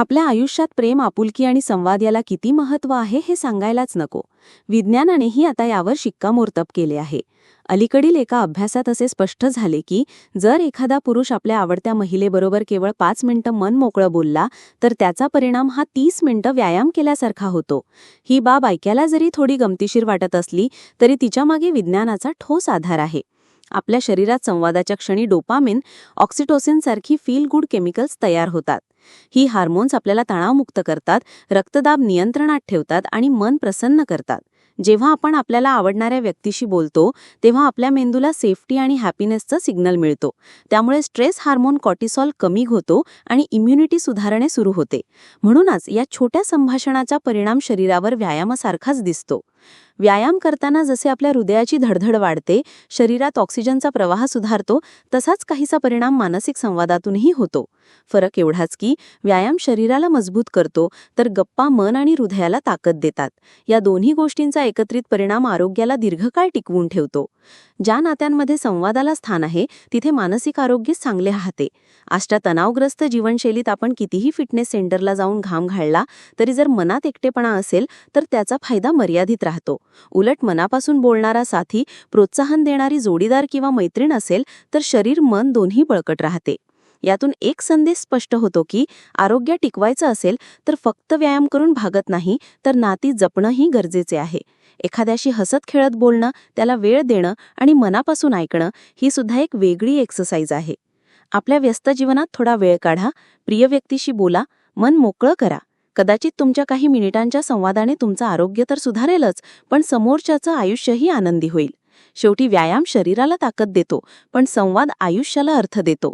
आपल्या आयुष्यात प्रेम आपुलकी आणि संवाद याला किती महत्त्व आहे हे सांगायलाच नको. विज्ञानानेही आता यावर शिक्कामोर्तब केले आहे. अलीकडील एका अभ्यासात असे स्पष्ट झाले की जर एखादा पुरुष आपल्या आवडत्या महिलेबरोबर केवळ पाच मिनिटं मन मोकळं बोलला तर त्याचा परिणाम हा तीस मिनिटं व्यायाम केल्यासारखा होतो. ही बाब ऐकायला जरी थोडी गमतीशीर वाटत असली तरी तिच्यामागे विज्ञानाचा ठोस आधार आहे. आपल्या शरीरात संवादाच्या क्षणी डोपामिन ऑक्सिटोसिन सारखी फील गुड केमिकल्स तयार होतात. ही हार्मोन्स आपल्याला तणावमुक्त करतात रक्तदाब नियंत्रणात ठेवतात आणि मन प्रसन्न करतात. जेव्हा आपण आपल्याला आवडणाऱ्या व्यक्तीशी बोलतो तेव्हा आपल्या मेंदूला सेफ्टी आणि हॅपीनेसचा सिग्नल मिळतो. त्यामुळे स्ट्रेस हार्मोन कॉर्टिसॉल कमी होतो आणि इम्युनिटी सुधारणे सुरू होते. म्हणूनच या छोट्या संभाषणाचा परिणाम शरीरावर व्यायामासारखाच दिसतो. व्यायाम करताना जसे आपल्या हृदयाची धडधड वाढते शरीरात ऑक्सिजनचा प्रवाह सुधारतो तसाच काहीसा परिणाम मानसिक संवादातूनही होतो. फरक एवढाच की व्यायाम शरीराला मजबूत करतो तर गप्पा मन आणि हृदयाला ताकद देतात. या दोन्ही गोष्टींचा एकत्रित परिणाम आरोग्याला दीर्घकाळ टिकवून ठेवतो. ज्या नात्यांमध्ये संवादाला स्थान आहे तिथे मानसिक आरोग्य चांगले राहते. आजच्या तणावग्रस्त जीवनशैलीत आपण कितीही फिटनेस सेंटरला जाऊन घाम घालला तरी जर मनात एकटेपणा असेल तर त्याचा फायदा मर्यादित राहतो. उलट मनापासून बोलणारा साथी प्रोत्साहन देणारी जोडीदार किंवा मैत्रीण असेल तर शरीर मन दोन्ही बळकट राहते. यातून एक संदेश स्पष्ट होतो की आरोग्य टिकवायचं असेल तर फक्त व्यायाम करून भागत नाही तर नाती जपणंही गरजेचे आहे. एखाद्याशी हसत खेळत बोलणं त्याला वेळ देणं आणि मनापासून ऐकणं ही सुद्धा एक वेगळी एक्सरसाइज आहे. आपल्या व्यस्त जीवनात थोडा वेळ काढा प्रिय व्यक्तीशी बोला मन मोकळं करा. कदाचित तुमच्या काही मिनिटांच्या संवादाने तुमचं आरोग्य तर सुधारेलच पण समोरच्याचं आयुष्यही आनंदी होईल. शेवटी व्यायाम शरीराला ताकद देतो पण संवाद आयुष्याला अर्थ देतो.